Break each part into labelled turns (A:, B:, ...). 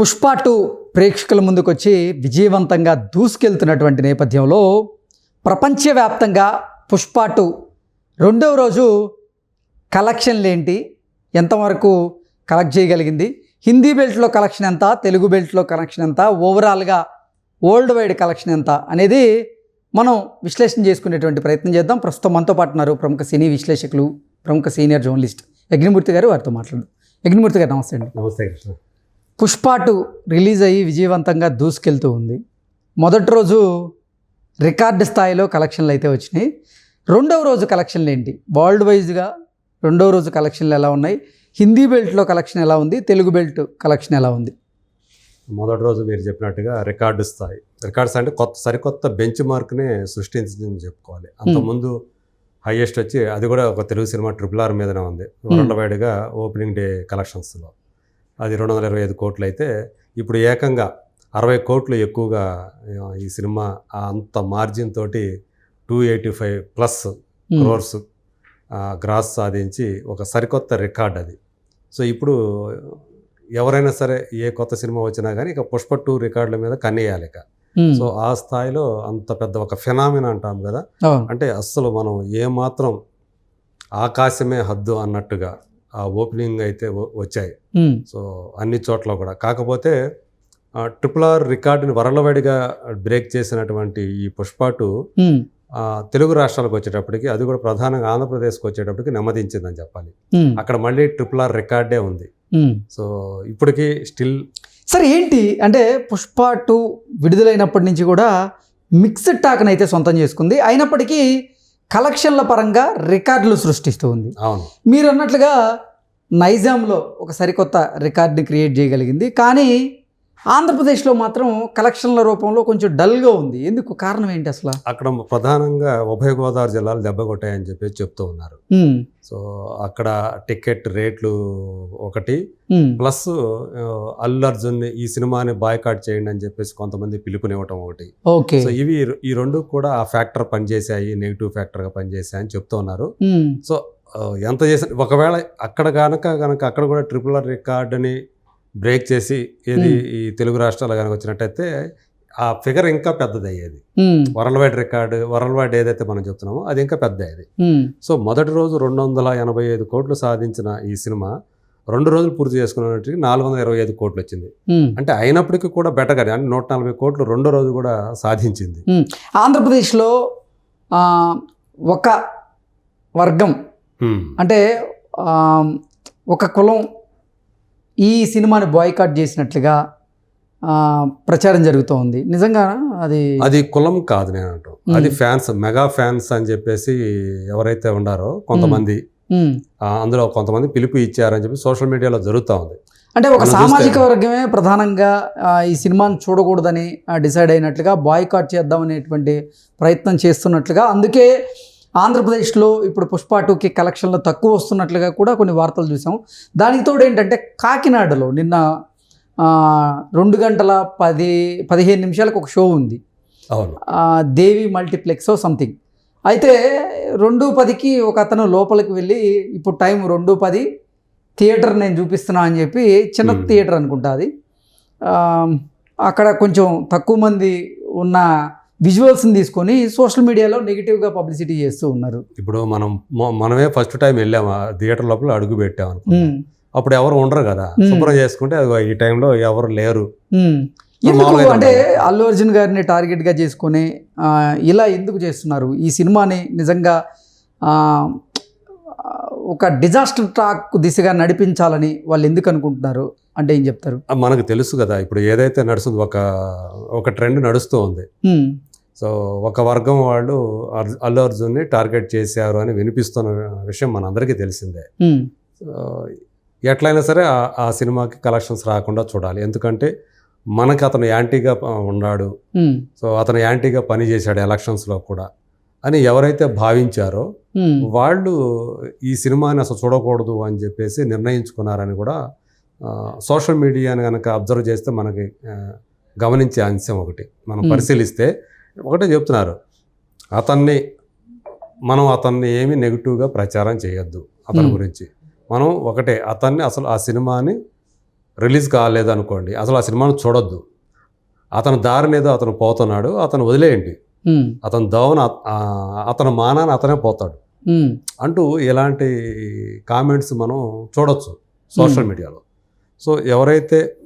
A: Pushpa two ప్రేక్షకుల ముందుకొచ్చి విజయవంతంగా దూసుకెళ్తున్నటువంటి నేపథ్యంలో ప్రపంచవ్యాప్తంగా పుష్ప టూ రెండవ రోజు కలెక్షన్లు ఏంటి? ఎంతవరకు కలెక్ట్ చేయగలిగింది? హిందీ బెల్ట్లో కలెక్షన్ ఎంత? తెలుగు బెల్ట్లో కలెక్షన్ ఎంత? ఓవరాల్గా వరల్డ్ వైడ్ కలెక్షన్ ఎంత? అనేది మనం విశ్లేషణ చేసుకునేటువంటి ప్రయత్నం చేద్దాం. ప్రస్తుతం మనతో పాటు ఉన్నారు ప్రముఖ సినీ విశ్లేషకులు ప్రముఖ సీనియర్ జర్నలిస్ట్ యజ్ఞమూర్తి గారు వారితో మాట్లాడు యజ్ఞమూర్తి గారు నమస్తే అండి.
B: నమస్తే కృష్ణ.
A: పుష్ప టూ రిలీజ్ అయ్యి విజయవంతంగా దూసుకెళ్తూ ఉంది. మొదటి రోజు రికార్డు స్థాయిలో కలెక్షన్లు అయితే వచ్చినాయి. రెండవ రోజు కలెక్షన్లు ఏంటి? వరల్డ్ వైజ్గా రెండవ రోజు కలెక్షన్లు ఎలా ఉన్నాయి? హిందీ బెల్ట్లో కలెక్షన్ ఎలా ఉంది? తెలుగు బెల్ట్ కలెక్షన్ ఎలా ఉంది?
B: మొదటి రోజు మీరు చెప్పినట్టుగా రికార్డు స్థాయి. రికార్డ్స్ అంటే కొత్త సరికొత్త బెంచ్ మార్క్నే సృష్టించిందని చెప్పుకోవాలి. అంతకుముందు హైయెస్ట్ వచ్చి అది కూడా ఒక తెలుగు సినిమా ట్రిపుల్ ఆర్ మీదనే ఉంది. వరల్డ్ వైడ్గా ఓపెనింగ్ డే కలెక్షన్స్లో. అది రెండు వందల ఇరవై ఐదు కోట్లు అయితే ఇప్పుడు ఏకంగా అరవై కోట్లు ఎక్కువగా ఈ సినిమా అంత మార్జిన్ తోటి two eighty five plus crores gross సాధించి ఒక సరికొత్త రికార్డ్ అది. సో ఇప్పుడు ఎవరైనా సరే ఏ కొత్త సినిమా వచ్చినా కానీ ఇక పుష్ప టూ రికార్డుల మీద కన్నేయాలి ఇక. సో ఆ స్థాయిలో అంత పెద్ద ఒక ఫినామిన అంటాం కదా. అంటే అస్సలు మనం ఏమాత్రం ఆకాశమే హద్దు అన్నట్టుగా ఆ ఓపెనింగ్ అయితే వచ్చాయి. సో అన్ని చోట్ల కూడా కాకపోతే ట్రిపుల్ ఆర్ రికార్డుని వరలవాడిగా బ్రేక్ చేసినటువంటి ఈ పుష్ప టూ
A: మ్మ్.
B: ఆ, తెలుగు రాష్ట్రాలకు వచ్చేటప్పటికి అది కూడా ప్రధానంగా ఆంధ్రప్రదేశ్కి వచ్చేటప్పటికి నెమ్మదించిందని చెప్పాలి. అక్కడ మళ్ళీ ట్రిపుల్ ఆర్ రికార్డే ఉంది. సో ఇప్పటికీ స్టిల్
A: సరే ఏంటి అంటే పుష్ప టూ విడుదలైనప్పటి నుంచి కూడా మిక్స్డ్ టాక్ని అయితే సొంతం చేసుకుంది అయినప్పటికీ కలెక్షన్ల పరంగా రికార్డులు సృష్టిస్తూ ఉంది.
B: అవును.
A: మీరు అన్నట్లుగా నైజాంలో ఒక సరికొత్త రికార్డుని క్రియేట్ చేయగలిగింది. కానీ ఆంధ్రప్రదేశ్లో మాత్రం కలెక్షన్ల రూపంలో కొంచెం డల్గా ఉంది. ఎందుకు? కారణం ఏంటి అసలు?
B: అక్కడ ప్రధానంగా ఉభయ గోదావరి జిల్లాలు దెబ్బ కొట్టాయని చెప్పి చెప్తూ ఉన్నారు. సో అక్కడ టికెట్ రేట్లు ఒకటి ప్లస్ అల్లు అర్జున్ ఈ సినిమాని బాయ్కాట్ చేయండి అని చెప్పేసి కొంతమంది పిలుపునివ్వటం ఒకటి.
A: ఓకే.
B: సో ఇవి ఈ రెండు కూడా ఆ ఫ్యాక్టర్ పనిచేశాయి నెగిటివ్ ఫ్యాక్టర్గా పనిచేశాయి అని చెప్తూ ఉన్నారు. సో ఎంత చేసిన ఒకవేళ అక్కడ కనుక కనుక అక్కడ కూడా ట్రిపుల్ ఆర్ రికార్డుని బ్రేక్ చేసి ఏది ఈ తెలుగు రాష్ట్రాలు కనుక వచ్చినట్టయితే ఆ ఫిగర్ ఇంకా పెద్దది అయ్యేది world wide record world wide ఏదైతే మనం చెప్తున్నామో అది ఇంకా పెద్ద అయ్యేది సో మొదటి రోజు రెండు వందల ఎనభై ఐదు కోట్లు సాధించిన ఈ సినిమా రెండు రోజులు పూర్తి చేసుకున్నట్టుకి నాలుగు వందల ఇరవై ఐదు కోట్లు వచ్చింది. అంటే అయినప్పటికీ కూడా బెటర్గా అంటే నూట నలభై కోట్లు రెండో రోజు కూడా సాధించింది.
A: ఆంధ్రప్రదేశ్లో ఒక వర్గం. అంటే ఒక కులం ఈ సినిమాని బాయ్కాట్ చేసినట్లుగా ఆ, ప్రచారం జరుగుతూ ఉంది నిజంగా అది
B: అది కులం కాదు నేను అంటాం అది ఫ్యాన్స్ మెగా ఫ్యాన్స్ అని చెప్పేసి ఎవరైతే ఉన్నారో కొంతమంది అందులో కొంతమంది పిలుపు ఇచ్చారని చెప్పి సోషల్ మీడియాలో జరుగుతూ ఉంది.
A: అంటే ఒక సామాజిక వర్గమే ప్రధానంగా ఈ సినిమాని చూడకూడదని డిసైడ్ అయినట్లుగా బాయ్కాట్ చేద్దాం అనేటువంటి ప్రయత్నం చేస్తున్నట్లుగా అందుకే ఆంధ్రప్రదేశ్లో ఇప్పుడు పుష్ప టూకి కలెక్షన్లు తక్కువ వస్తున్నట్లుగా కూడా కొన్ని వార్తలు చూసాం దానికి తోడు ఏంటంటే కాకినాడలో నిన్న రెండు గంటల పది పదిహేను నిమిషాలకు ఒక షో ఉంది. Devi multiplex something. అయితే రెండు పదికి ఒక అతను లోపలికి వెళ్ళి ఇప్పుడు టైం రెండు పది థియేటర్ నేను చూపిస్తున్నా అని చెప్పి చిన్న. థియేటర్ అనుకుంటా అది. అక్కడ కొంచెం తక్కువ మంది ఉన్న విజువల్స్ని తీసుకొని సోషల్ మీడియాలో నెగిటివ్గా పబ్లిసిటీ చేస్తూ ఉన్నారు.
B: ఇప్పుడు మనం మనమే ఫస్ట్ టైం వెళ్ళాము థియేటర్ లోపల అడుగు పెట్టాం అనుకో
A: Hmm.
B: అప్పుడు ఎవరు ఉండరు కదా. శుభ్రం చేసుకుంటే అది ఈ టైంలో ఎవరు లేరు.
A: ఎందుకు అంటే. అల్లు అర్జున్ గారిని టార్గెట్గా చేసుకొని ఇలా ఎందుకు చేస్తున్నారు? ఈ సినిమాని నిజంగా ఒక డిజాస్టర్ ట్రాక్ దిశగా నడిపించాలని వాళ్ళు ఎందుకు అనుకుంటున్నారు? అంటే ఏం చెప్తారు?
B: మనకు తెలుసు కదా ఇప్పుడు ఏదైతే నడుస్తుంది ఒక ఒక ట్రెండ్ నడుస్తూ ఉంది. సో ఒక వర్గం వాళ్ళు అల్లు అర్జున్ని టార్గెట్ చేశారు అని వినిపిస్తున్న విషయం మనందరికీ తెలిసిందే. ఎట్లయినా సరే ఆ- సినిమాకి కలెక్షన్స్ రాకుండా చూడాలి. ఎందుకంటే మనకి అతను యాంటీగా ఉన్నాడు. సో అతను యాంటీగా పనిచేశాడు ఎలక్షన్స్లో కూడా అని ఎవరైతే భావించారో వాళ్ళు ఈ సినిమాని అసలు చూడకూడదు అని చెప్పేసి నిర్ణయించుకున్నారని కూడా సోషల్ మీడియాని కనుక అబ్జర్వ్ చేస్తే మనకి గమనించే అంశం ఒకటి. మనం. పరిశీలిస్తే ఒకటే చెప్తున్నారు. అతన్ని మనం అతన్ని ఏమి నెగిటివ్గా ప్రచారం చేయొద్దు అతని. గురించి. మనం ఒకటే అతన్ని అసలు ఆ సినిమాని రిలీజ్ కాలేదు అనుకోండి అసలు ఆ సినిమాను చూడొద్దు. అతని దారిని ఏదో అతను పోతున్నాడు అతను వదిలేయండి. అతని దోవన అతని మానాన్ని అతనే పోతాడు. అంటూ ఇలాంటి కామెంట్స్ మనం చూడొచ్చు సోషల్ మీడియాలో. సో ఎవరైతే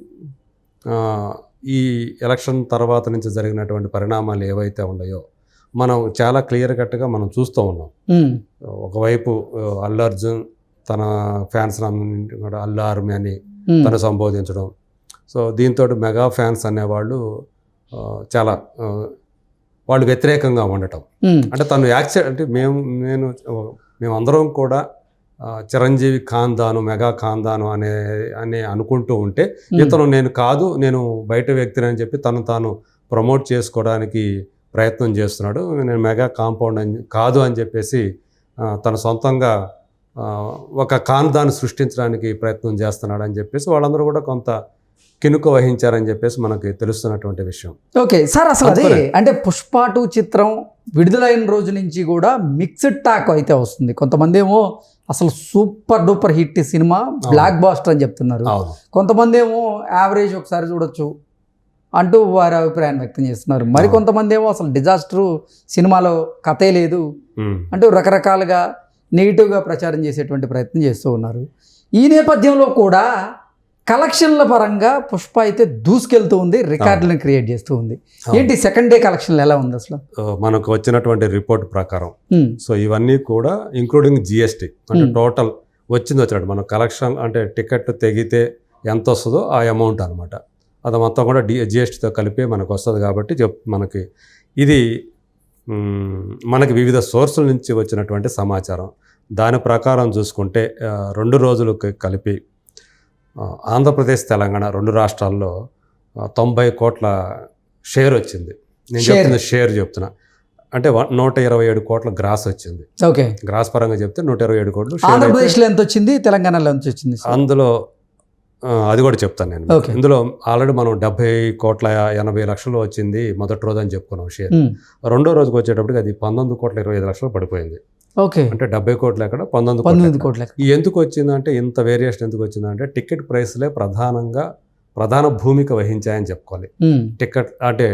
B: ఈ ఎలక్షన్ తర్వాత నుంచి జరిగినటువంటి పరిణామాలు ఏవైతే ఉన్నాయో మనం చాలా క్లియర్ కట్గా మనం చూస్తూ ఉన్నాం. ఒకవైపు అల్లు అర్జున్ తన ఫ్యాన్స్ కూడా అల్లు ఆర్మీ అని తను సంబోధించడం. సో దీంతో మెగా ఫ్యాన్స్ అనేవాళ్ళు చాలా వాళ్ళు వ్యతిరేకంగా ఉండటం. అంటే తను యాక్సెప్ట్ అంటే మేము నేను మేమందరం కూడా చిరంజీవి ఖాందాను మెగా ఖాందాను అనే అని అనుకుంటూ ఉంటే ఇతను నేను కాదు నేను బయట వ్యక్తిని అని చెప్పి తను తాను ప్రమోట్ చేసుకోవడానికి ప్రయత్నం చేస్తున్నాడు. నేను మెగా కాంపౌండ్ అని కాదు అని చెప్పేసి తన సొంతంగా ఒక ఖాందాన్ని సృష్టించడానికి ప్రయత్నం చేస్తున్నాడు అని చెప్పేసి వాళ్ళందరూ కూడా కొంత కినుక వహించారని చెప్పేసి మనకి తెలుస్తున్నటువంటి విషయం.
A: ఓకే సార్ అసలు అది. అంటే పుష్ప టూ చిత్రం విడుదలైన రోజు నుంచి కూడా మిక్స్డ్ టాక్ అయితే వస్తుంది. కొంతమంది ఏమో అసలు super duper hit cinema blockbuster అని చెప్తున్నారు. కొంతమంది ఏమో యావరేజ్ ఒకసారి చూడొచ్చు అంటూ వారి అభిప్రాయాన్ని వ్యక్తం చేస్తున్నారు. మరి. కొంతమంది ఏమో అసలు డిజాస్టర్ సినిమాలో కథే లేదు. అంటూ రకరకాలుగా నెగిటివ్గా ప్రచారం చేసేటువంటి ప్రయత్నం చేస్తూ ఉన్నారు. ఈ నేపథ్యంలో కూడా కలెక్షన్ల పరంగా పుష్ప అయితే దూసుకెళ్తూ ఉంది రికార్డులను క్రియేట్ చేస్తూ ఉంది. ఏంటి సెకండ్ డే కలెక్షన్లు ఎలా ఉంది అసలు?
B: మనకు వచ్చినటువంటి రిపోర్ట్ ప్రకారం. సో ఇవన్నీ కూడా ఇంక్లూడింగ్ జిఎస్టీ అంటే. టోటల్ వచ్చింది వచ్చినట్టు. మన కలెక్షన్ అంటే టికెట్ తెగితే ఎంత వస్తుందో ఆ అమౌంట్ అనమాట అది మొత్తం కూడా డి జిఎస్టీతో కలిపి మనకు వస్తుంది కాబట్టి చెప్ మనకి ఇది మనకి వివిధ సోర్సుల నుంచి వచ్చినటువంటి సమాచారం. దాని ప్రకారం చూసుకుంటే రెండు రోజులకు కలిపి ఆంధ్రప్రదేశ్ తెలంగాణ రెండు రాష్ట్రాల్లో తొంభై కోట్ల షేర్ వచ్చింది. నేను. చెప్తున్న షేర్ చెప్తున్నా. అంటే నూట ఇరవై ఏడు కోట్ల గ్రాస్ వచ్చింది.
A: ఓకే.
B: గ్రాస్ పరంగా చెప్తే నూట ఇరవై ఏడు కోట్లు
A: ఆంధ్రప్రదేశ్లో ఎంత వచ్చింది తెలంగాణలో ఎంత వచ్చింది?
B: అందులో అది కూడా చెప్తాను నేను. ఇందులో ఆల్రెడీ మనం డెబ్బై కోట్ల ఎనభై లక్షలు వచ్చింది మొదటి రోజు అని చెప్పుకున్నాం షేర్. రెండో రోజుకి వచ్చేటప్పటికి అది పంతొమ్మిది కోట్ల ఇరవై ఐదు లక్షలు పడిపోయింది.
A: ఓకే.
B: అంటే డెబ్బై కోట్లు ఎక్కడ? పంతొమ్మిది
A: పంతొమ్మిది
B: కోట్లు ఎందుకు వచ్చిందంటే ఇంత వేరియేషన్ ఎందుకు వచ్చిందంటే టికెట్ ప్రైస్లే ప్రధానంగా ప్రధాన భూమిక వహించాయని చెప్పుకోవాలి. టికెట్ అంటే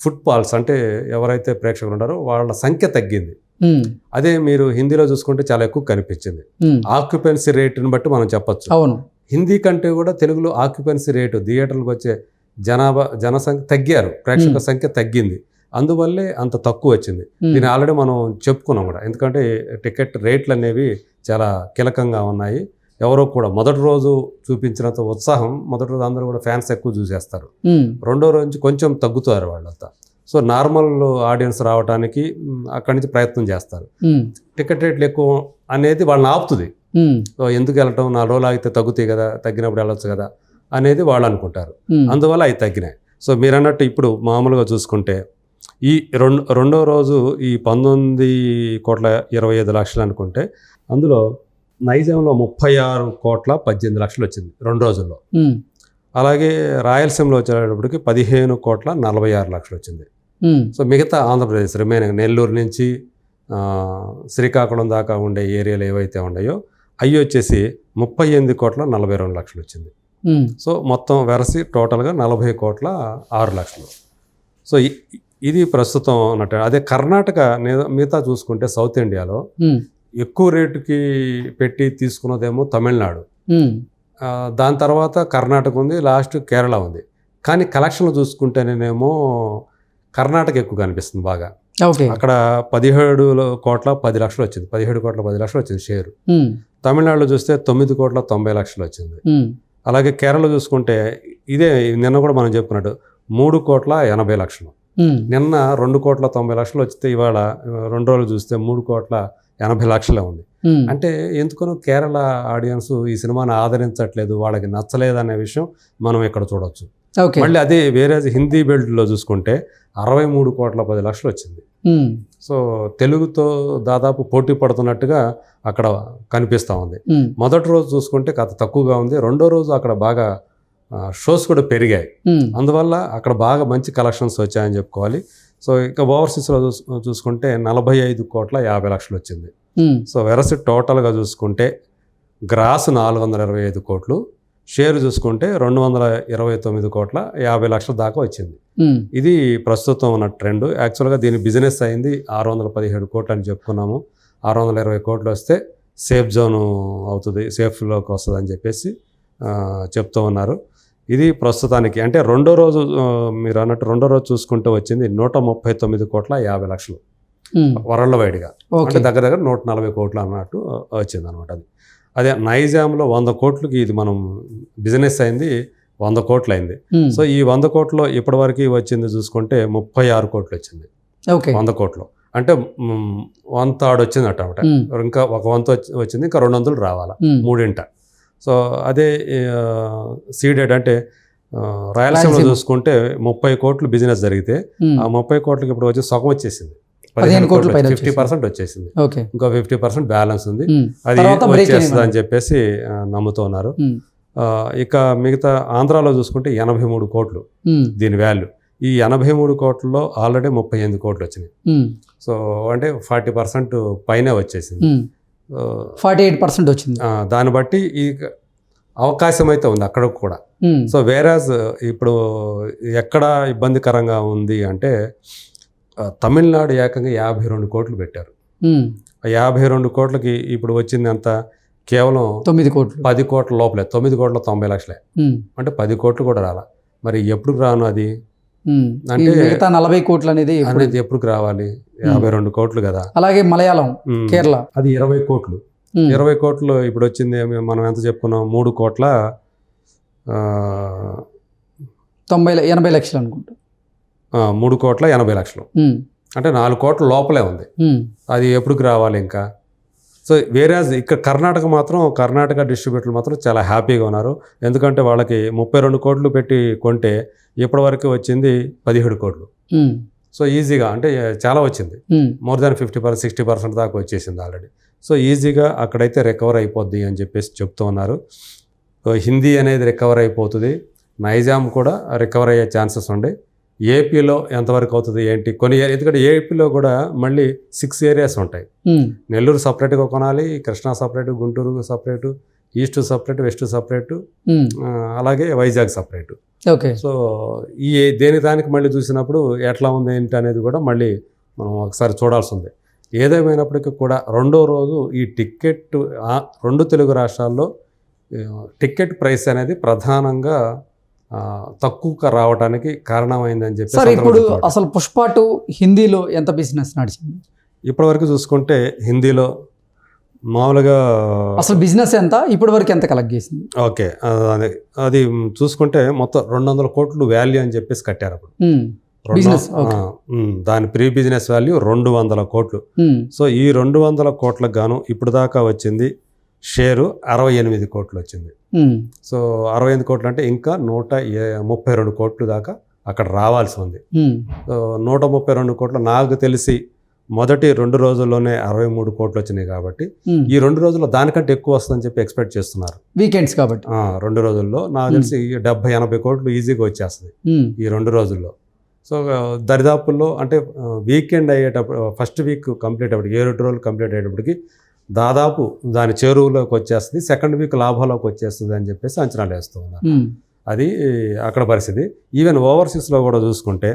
B: ఫుట్ పాల్స్ అంటే ఎవరైతే ప్రేక్షకులు ఉన్నారో వాళ్ళ సంఖ్య తగ్గింది. అదే మీరు హిందీలో చూసుకుంటే చాలా ఎక్కువ కనిపించింది. ఆక్యుపెన్సీ రేటుని బట్టి మనం చెప్పొచ్చు.
A: అవును.
B: హిందీ కంటే కూడా తెలుగులో ఆక్యుపెన్సీ రేటు థియేటర్లకు వచ్చే జనాభా జనసంఖ్య తగ్గారు. ప్రేక్షక
A: Hmm.
B: సంఖ్య తగ్గింది. అందువల్లే అంత తక్కువ వచ్చింది. దీన్ని ఆల్రెడీ మనం చెప్పుకున్నాం కూడా. ఎందుకంటే టికెట్ రేట్లు అనేవి చాలా కీలకంగా ఉన్నాయి. ఎవరో కూడా మొదటి రోజు చూపించినంత ఉత్సాహం మొదటి రోజు అందరూ కూడా ఫ్యాన్స్ ఎక్కువ చూసేస్తారు. రెండో రోజు నుంచి కొంచెం తగ్గుతారు వాళ్ళంతా. సో నార్మల్ ఆడియన్స్ రావడానికి అక్కడి నుంచి ప్రయత్నం చేస్తారు. టికెట్ రేట్లు ఎక్కువ అనేది వాళ్ళని ఆపుతుంది. సో ఎందుకు వెళ్ళటం నాలుగు రోజులు ఆగితే తగ్గుతాయి కదా తగ్గినప్పుడు వెళ్ళొచ్చు కదా అనేది వాళ్ళు అనుకుంటారు. అందువల్ల అవి తగ్గినాయి. సో మీరు అన్నట్టు ఇప్పుడు మామూలుగా చూసుకుంటే ఈ రెండు రెండో రోజు ఈ పంతొమ్మిది కోట్ల ఇరవై ఐదు లక్షలు అనుకుంటే అందులో నైజాంలో ముప్పై ఆరు కోట్ల పద్దెనిమిది లక్షలు వచ్చింది రెండు రోజుల్లో. అలాగే రాయలసీమలో వచ్చేటప్పటికి పదిహేను కోట్ల నలభై ఆరు లక్షలు వచ్చింది. సో మిగతా ఆంధ్రప్రదేశ్ రిమైనింగ్ నెల్లూరు నుంచి శ్రీకాకుళం దాకా ఉండే ఏరియాలు ఏవైతే ఉన్నాయో అవి వచ్చేసి ముప్పై ఎనిమిది కోట్ల నలభై రెండు లక్షలు వచ్చింది. సో మొత్తం వెరసి టోటల్గా నలభై కోట్ల ఆరు లక్షలు. సో ఇది ప్రస్తుతం ఉన్నట్టు అదే కర్ణాటక మిగతా చూసుకుంటే సౌత్ ఇండియాలో ఎక్కువ రేటుకి పెట్టి తీసుకున్నదేమో తమిళనాడు. దాని తర్వాత కర్ణాటక ఉంది లాస్ట్ కేరళ ఉంది. కానీ కలెక్షన్లు చూసుకుంటేనేమో కర్ణాటక ఎక్కువ కనిపిస్తుంది బాగా. అక్కడ పదిహేడు కోట్ల పది లక్షలు వచ్చింది. పదిహేడు కోట్ల పది లక్షలు వచ్చింది షేరు. తమిళనాడులో చూస్తే తొమ్మిది కోట్ల తొంభై లక్షలు వచ్చింది. అలాగే కేరళ చూసుకుంటే ఇదే నిన్న కూడా మనం చెప్పుకున్నట్టు మూడు కోట్ల ఎనభై లక్షలు. నిన్న రెండు కోట్ల తొంభై లక్షలు వచ్చితే ఇవాళ రెండు రోజులు చూస్తే మూడు కోట్ల ఎనభై లక్షలే ఉంది. అంటే ఎందుకనో కేరళ ఆడియన్స్ ఈ సినిమాని ఆదరించట్లేదు వాళ్ళకి నచ్చలేదు అనే విషయం మనం ఇక్కడ చూడొచ్చు. మళ్ళీ అదే వేరే హిందీ బెల్ట్లో చూసుకుంటే అరవై మూడు కోట్ల పది లక్షలు వచ్చింది. సో తెలుగుతో దాదాపు పోటీ పడుతున్నట్టుగా అక్కడ కనిపిస్తూ ఉంది. మొదటి రోజు చూసుకుంటే కథ తక్కువగా ఉంది రెండో రోజు అక్కడ బాగా షోస్ కూడా పెరిగాయి. అందువల్ల అక్కడ బాగా మంచి కలెక్షన్స్ వచ్చాయని చెప్పుకోవాలి. సో ఇక ఓవర్సీస్లో చూస్ చూసుకుంటే నలభై ఐదు కోట్ల యాభై లక్షలు వచ్చింది. సో వెరసి టోటల్గా చూసుకుంటే గ్రాస్ నాలుగు వందల ఇరవై ఐదు కోట్లు షేర్ చూసుకుంటే రెండు వందల ఇరవై తొమ్మిది కోట్ల యాభై లక్షల దాకా వచ్చింది. ఇది ప్రస్తుతం ఉన్న ట్రెండ్. యాక్చువల్గా దీని బిజినెస్ అయింది ఆరు వందల పదిహేడు కోట్లు అని చెప్పుకున్నాము. ఆరు వందల ఇరవై కోట్లు వస్తే సేఫ్ జోన్ అవుతుంది సేఫ్లోకి వస్తుంది అని చెప్పేసి చెప్తూ ఉన్నారు. ఇది ప్రస్తుతానికి. అంటే రెండో రోజు మీరు అన్నట్టు రెండో రోజు చూసుకుంటే వచ్చింది నూట ముప్పై తొమ్మిది కోట్ల యాభై లక్షలు. వరల్డ్ వైడ్గా.
A: ఓకే.
B: అంటే దగ్గర దగ్గర నూట నలభై కోట్లు అన్నట్టు వచ్చింది అనమాట అది. అదే నైజాంలో వంద కోట్లకి ఇది మనం బిజినెస్ అయింది వంద కోట్లు అయింది సో ఈ వంద కోట్లో ఇప్పటివరకు వచ్చింది చూసుకుంటే ముప్పై ఆరు కోట్లు వచ్చింది.
A: ఓకే.
B: వంద కోట్లు. అంటే వన్ థర్డ్ వచ్చింది
A: ఉమ్,
B: ఇంకా ఒక వంత వచ్చి- వచ్చింది ఇంకా రెండు వందలు రావాలా. మూడింట. సో అదే సీడెడ్ అంటే రాయలసీమలో
A: రాయలసీమ.
B: చూసుకుంటే ముప్పై కోట్లు బిజినెస్ జరిగితే ఆ ముప్పై కోట్లకి ఇప్పుడు వచ్చి సగం వచ్చేసింది.
A: పదిహేను కోట్ల
B: ఫిఫ్టీ. పర్సెంట్ వచ్చేసింది. ఇంకో ఫిఫ్టీ పర్సెంట్ బ్యాలెన్స్ ఉంది. అది వచ్చేస్తుంది అని. చెప్పేసి నమ్ముతున్నారు ఇక మిగతా ఆంధ్రాలో చూసుకుంటే ఎనభై మూడు కోట్లు దీని వాల్యూ. ఈ ఎనభై మూడు కోట్లలో ఆల్రెడీ ముప్పై ఎనిమిది కోట్లు వచ్చినాయి. సో అంటే ఫార్టీ పర్సెంట్ పైనే వచ్చేసింది.
A: ఫార్టీ ఎయిట్ పర్సెంట్ వచ్చింది
B: దాన్ని బట్టి ఈ అవకాశం అయితే ఉంది అక్కడ కూడా. సో వేరాజ్ ఇప్పుడు ఎక్కడ ఇబ్బందికరంగా ఉంది అంటే తమిళనాడు ఏకంగా యాభై రెండు కోట్లు పెట్టారు. ఆ యాభై రెండు కోట్లకి ఇప్పుడు వచ్చింది అంత కేవలం
A: తొమ్మిది కోట్లు.
B: పది కోట్ల లోపలే తొమ్మిది కోట్ల తొంభై లక్షలే.
A: ఉమ్,
B: అంటే పది కోట్లు కూడా రాలా. మరి ఎప్పుడు రాను అది? అంటే-
A: మిగతా నలభై కోట్లు అనేది
B: అనేది ఎప్పుడు రావాలి? యాభై రెండు కోట్లు కదా.
A: అలాగే మలయాళం. కేరళ.
B: అది ఇరవై కోట్లు. ఇరవై కోట్లు ఇప్పుడు వచ్చింది మనం ఎంత చెప్పుకున్నాం? మూడు కోట్ల
A: తొంభై ఎనభై లక్షలు అనుకుంటా.
B: మూడు కోట్ల ఎనభై లక్షలు. అంటే నాలుగు కోట్ల లోపలే ఉంది. అది ఎప్పుడుకి రావాలి ఇంకా? సో వేరే ఇక్కడ కర్ణాటక మాత్రం కర్ణాటక డిస్ట్రిబ్యూటర్లు మాత్రం చాలా హ్యాపీగా ఉన్నారు. ఎందుకంటే వాళ్ళకి ముప్పై రెండు కోట్లు పెట్టి కొంటే ఇప్పటివరకు వచ్చింది పదిహేడు కోట్లు. సో ఈజీగా అంటే చాలా వచ్చింది. More than fifty percent sixty percent దాకా వచ్చేసింది ఆల్రెడీ సో ఈజీగా అక్కడైతే రికవర్ అయిపోద్ది అని చెప్పేసి చెప్తూ ఉన్నారు. హిందీ అనేది రికవర్ అయిపోతుంది. నైజాం కూడా రికవర్ అయ్యే ఛాన్సెస్ ఉండే. ఏపీలో ఎంతవరకు అవుతుంది ఏంటి? కొన్ని ఎందుకంటే ఏపీలో కూడా మళ్ళీ సిక్స్ ఏరియాస్ ఉంటాయి. నెల్లూరు సపరేట్గా కొనాలి Krishna separate Guntur separate east separate west separate అలాగే వైజాగ్ సపరేటు.
A: ఓకే.
B: సో ఈ దేని దానికి మళ్ళీ చూసినప్పుడు ఎట్లా ఉంది ఏంటి అనేది కూడా మళ్ళీ మనం ఒకసారి చూడాల్సి ఉంది ఏదేమైనప్పటికీ కూడా రెండో రోజు ఈ టికెట్ రెండు తెలుగు రాష్ట్రాల్లో టికెట్ ప్రైస్ అనేది ప్రధానంగా ఆ, తక్కువగా రావడానికి కారణమైందని చెప్పి
A: సార్ ఇప్పుడు. అసలు పుష్ప టూ హిందీలో ఎంత బిజినెస్ నడిచింది?
B: ఇప్పటివరకు చూసుకుంటే హిందీలో మామూలుగా
A: అసలు బిజినెస్ ఎంత? ఇప్పటి వరకు ఎంత కలెక్ట్ చేసింది?
B: ఓకే అది అది. చూసుకుంటే మొత్తం రెండు వందల కోట్లు వాల్యూ అని చెప్పేసి కట్టారు అప్పుడు.
A: ఉమ్,
B: దాని ప్రీ బిజినెస్ వాల్యూ రెండు వందల కోట్లు సో ఈ రెండు వందల కోట్లకు గాను ఇప్పుడు దాకా వచ్చింది షేరు అరవై ఎనిమిది కోట్లు వచ్చింది. సో అరవై ఎనిమిది కోట్లు అంటే ఇంకా నూట ముప్పై రెండు కోట్లు దాకా అక్కడ రావాల్సి ఉంది. నూట ముప్పై రెండు కోట్లు నాకు తెలిసి మొదటి రెండు రోజుల్లోనే అరవై మూడు కోట్లు వచ్చినాయి కాబట్టి. ఈ రెండు రోజుల్లో దానికంటే ఎక్కువ వస్తుందని చెప్పి ఎక్స్పెక్ట్ చేస్తున్నారు.
A: వీకెండ్స్ కాబట్టి.
B: రెండు రోజుల్లో నాకు తెలిసి డెబ్బై ఎనభై కోట్లు ఈజీగా వచ్చేస్తుంది ఈ రెండు రోజుల్లో. సో దరిదాపుల్లో అంటే వీకెండ్ అయ్యేటప్పుడు ఫస్ట్ వీక్ కంప్లీట్ అయ్యేటప్పుడు ఏ రెండు రోజులు కంప్లీట్ అయ్యేటప్పటికి దాదాపు దాని చేరువులోకి వచ్చేస్తుంది సెకండ్ వీక్ లాభాలోకి వచ్చేస్తుంది అని చెప్పేసి అంచనాలు వేస్తూ ఉన్నారు. అది అక్కడ పరిస్థితి. ఈవెన్ ఓవర్సీస్లో కూడా చూసుకుంటే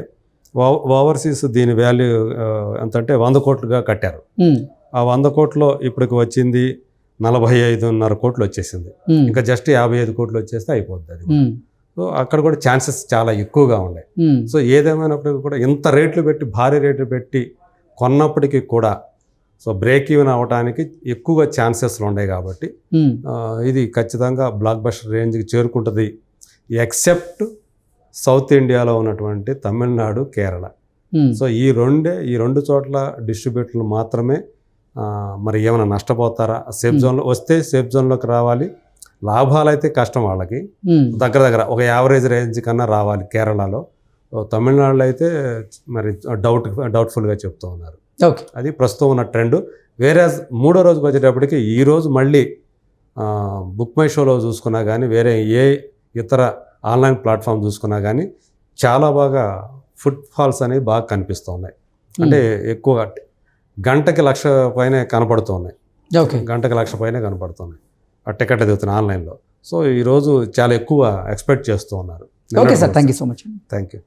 B: ఓవర్సీస్ దీని వాల్యూ ఆ, ఎంత అంటే వంద కోట్లుగా కట్టారు. ఆ వంద కోట్లు ఇప్పటికి వచ్చింది నలభై ఐదున్నర కోట్లు వచ్చేసింది. ఇంకా జస్ట్ యాభై ఐదు కోట్లు వచ్చేస్తే అయిపోద్ది అది సో అక్కడ కూడా ఛాన్సెస్ చాలా ఎక్కువగా ఉన్నాయి. సో ఏదేమైనప్పటికీ కూడా ఇంత రేట్లు పెట్టి భారీ రేట్లు పెట్టి కొన్నప్పటికీ కూడా సో బ్రేక్ ఈవెన్ అవ్వడానికి ఎక్కువగా ఛాన్సెస్లు ఉన్నాయి కాబట్టి ఇది ఖచ్చితంగా బ్లాక్ బస్టర్ రేంజ్కి చేరుకుంటుంది. ఎక్సెప్ట్ సౌత్ ఇండియాలో ఉన్నటువంటి తమిళనాడు కేరళ. సో ఈ రెండే ఈ రెండు చోట్ల డిస్ట్రిబ్యూటర్లు మాత్రమే మరి ఏమైనా నష్టపోతారా? సేఫ్ జోన్లో వస్తే సేఫ్ జోన్లోకి రావాలి. లాభాలు అయితే కష్టం వాళ్ళకి. దగ్గర దగ్గర ఒక యావరేజ్ రేంజ్ కన్నా రావాలి కేరళలో. తమిళనాడులో అయితే మరి డౌట్ డౌట్ఫుల్గా చెప్తూ ఉన్నారు.
A: ఓకే.
B: అది ప్రస్తుతం ఉన్న ట్రెండ్ వేరే మూడో రోజుకి వచ్చేటప్పటికి ఈ రోజు మళ్ళీ బుక్ మై షోలో చూసుకున్నా కానీ వేరే ఏ ఇతర ఆన్లైన్ ప్లాట్ఫామ్ చూసుకున్నా కానీ చాలా బాగా ఫుట్ ఫాల్స్ అనేవి బాగా కనిపిస్తూ ఉన్నాయి. అంటే ఎక్కువ గంటకి లక్ష పైన కనపడుతూ ఉన్నాయి.
A: ఓకే.
B: గంటకి లక్ష పైన కనపడుతున్నాయి ఆ టికెట్ ఎదుగుతున్నాయి ఆన్లైన్లో. సో ఈరోజు చాలా ఎక్కువ ఎక్స్పెక్ట్ చేస్తూ ఉన్నారు.
A: Okay sir. Thank you so much
B: thank you